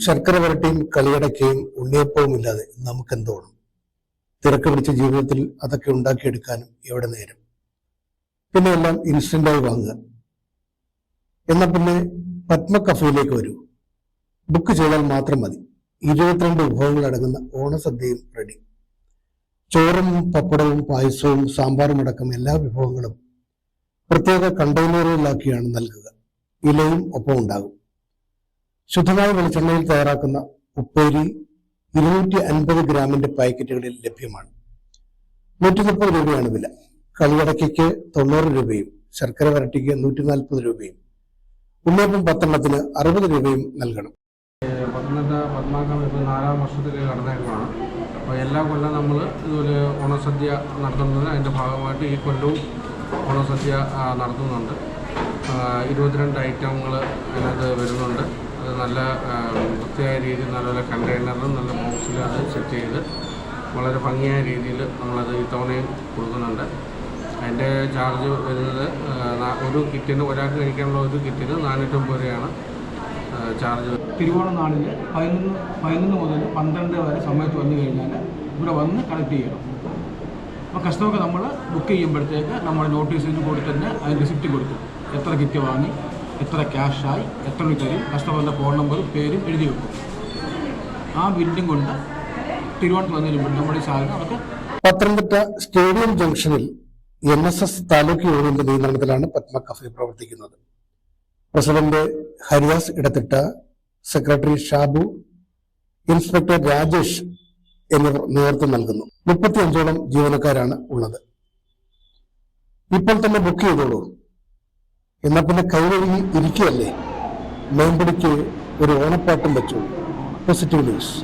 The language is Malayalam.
ശർക്കര വരട്ടിയും കളിയടക്കയും ഉണ്ണിയപ്പവും ഇല്ലാതെ നമുക്ക് എന്തോണം തിരക്ക് പിടിച്ച ജീവിതത്തിൽ അതൊക്കെ ഉണ്ടാക്കിയെടുക്കാനും എവിടെ നേരം? പിന്നെ എല്ലാം ഇൻസ്റ്റന്റായി വാങ്ങുക. എന്നാൽ പിന്നെ പത്മ കഫയിലേക്ക് വരൂ. ബുക്ക് ചെയ്താൽ മാത്രം മതി. ഇരുപത്തിരണ്ട് വിഭവങ്ങൾ അടങ്ങുന്ന ഓണസദ്യയും റെഡി ചോറും പപ്പടവും പായസവും സാമ്പാറും അടക്കം എല്ലാ വിഭവങ്ങളും പ്രത്യേക കണ്ടെയ്നറുകളിലാക്കിയാണ് നൽകുക. ഇലയും ഒപ്പം ഉണ്ടാകും ശുദ്ധമായ വെളിച്ചെണ്ണയിൽ തയ്യാറാക്കുന്ന ഉപ്പേരി ഇരുന്നൂറ്റി അൻപത് ഗ്രാമിന്റെ പാക്കറ്റുകളിൽ ലഭ്യമാണ്. നൂറ്റി മുപ്പത് രൂപയാണ് വില. കളിയടക്കയ്ക്ക് തൊണ്ണൂറ് രൂപയും ശർക്കര വരട്ടിക്ക് നൂറ്റി നാൽപ്പത് രൂപയും ഉണ്ണിയപ്പം പത്തെണ്ണത്തിന് അറുപത് രൂപയും നൽകണം. പത്തനംതിട്ട പത്മാക്കം ഇപ്പോൾ നാലാം വർഷത്തിലേക്ക് കടന്നേക്കാണ് അപ്പോൾ എല്ലാ കൊല്ലം നമ്മൾ ഇതുപോലെ ഓണസദ്യ നടത്തുന്നത് അതിന്റെ ഭാഗമായിട്ട് ഈ കൊല്ലവും ഓണസദ്യ നടത്തുന്നുണ്ട്. ഇരുപത്തിരണ്ട് ഐറ്റങ്ങൾ അതിനകത്ത് വരുന്നുണ്ട്. അത് നല്ല വൃത്തിയായ രീതിയിൽ നല്ല നല്ല കണ്ടെയ്നറിലും നല്ല ബോക്സിലും അത് സെറ്റ് ചെയ്ത് വളരെ ഭംഗിയായ രീതിയിൽ നമ്മളത് ഇത്തവണയും കൊടുക്കുന്നുണ്ട്. അതിന്റെ ചാർജ് വരുന്നത് ഒരു കിറ്റിന് ഒരാൾക്ക് കഴിക്കാനുള്ള ഒരു കിറ്റിന് നാനൂറ്റമ്പത് രൂപയാണ് ചാർജ് തിരുവോണ നാളിൽ പതിനൊന്ന് പതിനൊന്ന് മുതൽ പന്ത്രണ്ട് വരെ സമയത്ത് വന്നു കഴിഞ്ഞാൽ ഇവിടെ വന്ന് കളക്ട് ചെയ്യണം. അപ്പോൾ കസ്റ്റമർക്ക് നമ്മൾ ബുക്ക് ചെയ്യുമ്പോഴത്തേക്ക് നമ്മൾ നോട്ടീസിന് കൂടി തന്നെ അതിന് കൊടുക്കും. എത്ര കിറ്റ് വാങ്ങി എത്ര ക്യാഷായി എത്ര രൂപ തരും കസ്റ്റമറിന്റെ ഫോൺ നമ്പറും പേരും എഴുതി വെക്കും. ആ ബില്ലും കൊണ്ട് തിരുവനന്തപുരം വന്നു കഴിയുമ്പോൾ നമ്മുടെ സാധനം അവർക്ക് പത്തനംതിട്ട സ്റ്റേഡിയം ജംഗ്ഷനിൽ എൻ എസ് എസ് താലൂക്ക് യൂണിയന്റെ നിയന്ത്രണത്തിലാണ് പത്മ കഫെ പ്രവർത്തിക്കുന്നത്. President Haridas Edathitta secretary Shabu inspector Rajesh എന്നിവർ നേതൃത്വം നൽകുന്നു. മുപ്പത്തിയഞ്ചോളം ജീവനക്കാരാണ് ഉള്ളത്. ഇപ്പോൾ തന്നെ ബുക്ക് ചെയ്തോളൂ. എന്നാ പിന്നെ കൈവഴി ഇരിക്കുകയല്ലേ? മേമ്പടിക്ക് ഒരു ഓണപ്പാട്ടും വെച്ചു. Positive news